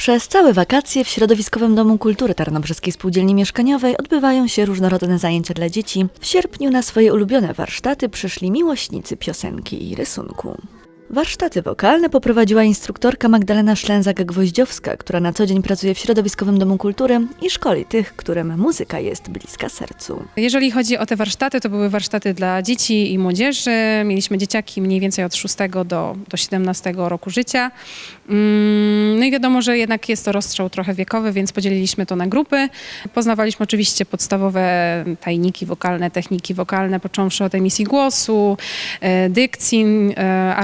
Przez całe wakacje w Środowiskowym Domu Kultury Tarnobrzeskiej Spółdzielni Mieszkaniowej odbywają się różnorodne zajęcia dla dzieci. W sierpniu na swoje ulubione warsztaty przyszli miłośnicy piosenki i rysunku. Warsztaty wokalne poprowadziła instruktorka Magdalena Szlęzak-Gwoździowska, która na co dzień pracuje w Środowiskowym Domu Kultury i szkoli tych, którym muzyka jest bliska sercu. Jeżeli chodzi o te warsztaty, to były warsztaty dla dzieci i młodzieży. Mieliśmy dzieciaki mniej więcej od 6 do, do 17 roku życia. Mm, No i wiadomo, że jednak jest to rozstrzał trochę wiekowy, więc podzieliliśmy to na grupy. Poznawaliśmy oczywiście podstawowe tajniki wokalne, techniki wokalne, począwszy od emisji głosu, e, dykcji, e,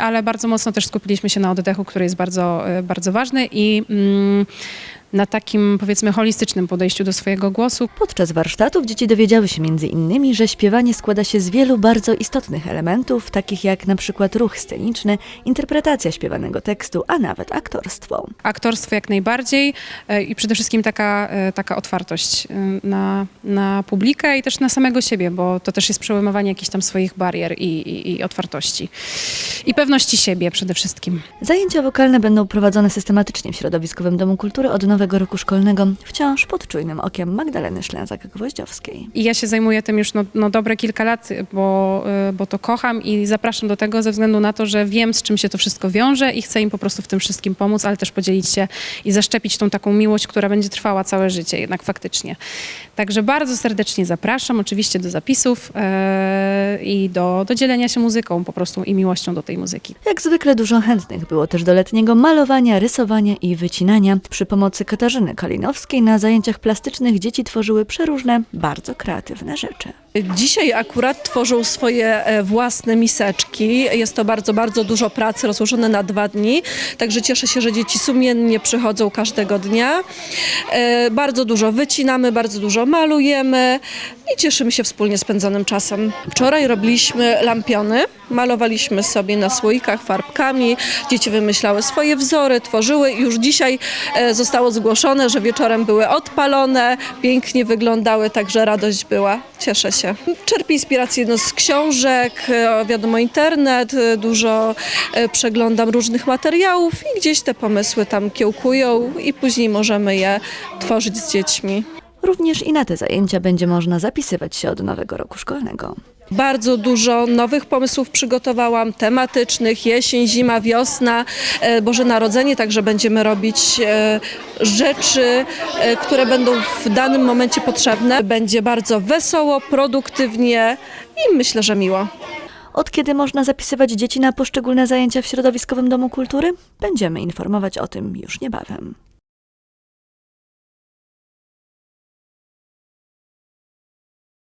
ale bardzo mocno też skupiliśmy się na oddechu, który jest bardzo, e, bardzo ważny i mm, na takim powiedzmy holistycznym podejściu do swojego głosu, Podczas warsztatów dzieci dowiedziały się między innymi, że śpiewanie składa się z wielu bardzo istotnych elementów, takich jak na przykład ruch sceniczny, interpretacja śpiewanego tekstu, a nawet aktorstwo. aktorstwo jak najbardziej e, i przede wszystkim taka, e, taka otwartość e, na, na publikę i też na samego siebie, bo to też jest przełamywanie jakichś tam swoich barier i, i, i otwartości. I pewności siebie przede wszystkim. Zajęcia wokalne będą prowadzone systematycznie w Środowiskowym Domu Kultury od nowego roku szkolnego, wciąż pod czujnym okiem Magdaleny Szlęzak-Gwoździowskiej. I ja się zajmuję tym już no, no dobre kilka lat, bo, y, bo to kocham i zapraszam do tego ze względu na to, że wiem, z czym się to wszystko wiąże i chcę im po prostu w tym wszystkim pomóc, ale też podzielić się i zaszczepić tą taką miłość, która będzie trwała całe życie, jednak faktycznie. Także bardzo serdecznie zapraszam, oczywiście do zapisów y, i do, do dzielenia się muzyką po prostu i miłością do tej muzyki. Jak zwykle dużo chętnych było też do letniego malowania, rysowania i wycinania. Przy pomocy Katarzyny Kalinowskiej na zajęciach plastycznych dzieci tworzyły przeróżne, bardzo kreatywne rzeczy. Dzisiaj akurat tworzą swoje e, własne miseczki. Jest to bardzo, bardzo dużo pracy rozłożone na dwa dni. Także cieszę się, że dzieci sumiennie przychodzą każdego dnia. E, Bardzo dużo wycinamy, bardzo dużo malujemy i cieszymy się wspólnie spędzonym czasem. Wczoraj robiliśmy lampiony. Malowaliśmy sobie na słoikach farbkami. Dzieci wymyślały swoje wzory, tworzyły. Już dzisiaj e, zostało zgłoszone, że wieczorem były odpalone, pięknie wyglądały, także radość była. Cieszę się. Czerpię inspirację no, z książek, e, wiadomo internet, e, dużo e, przeglądam różnych materiałów i gdzieś te pomysły tam kiełkują i później możemy je tworzyć z dziećmi. Również i na te zajęcia będzie można zapisywać się od nowego roku szkolnego. Bardzo dużo nowych pomysłów przygotowałam, tematycznych, jesień, zima, wiosna, e, Boże Narodzenie, także będziemy robić e, rzeczy, e, które będą w danym momencie potrzebne. Będzie bardzo wesoło, produktywnie i myślę, że miło. Od kiedy można zapisywać dzieci na poszczególne zajęcia w Środowiskowym Domu Kultury? Będziemy informować o tym już niebawem.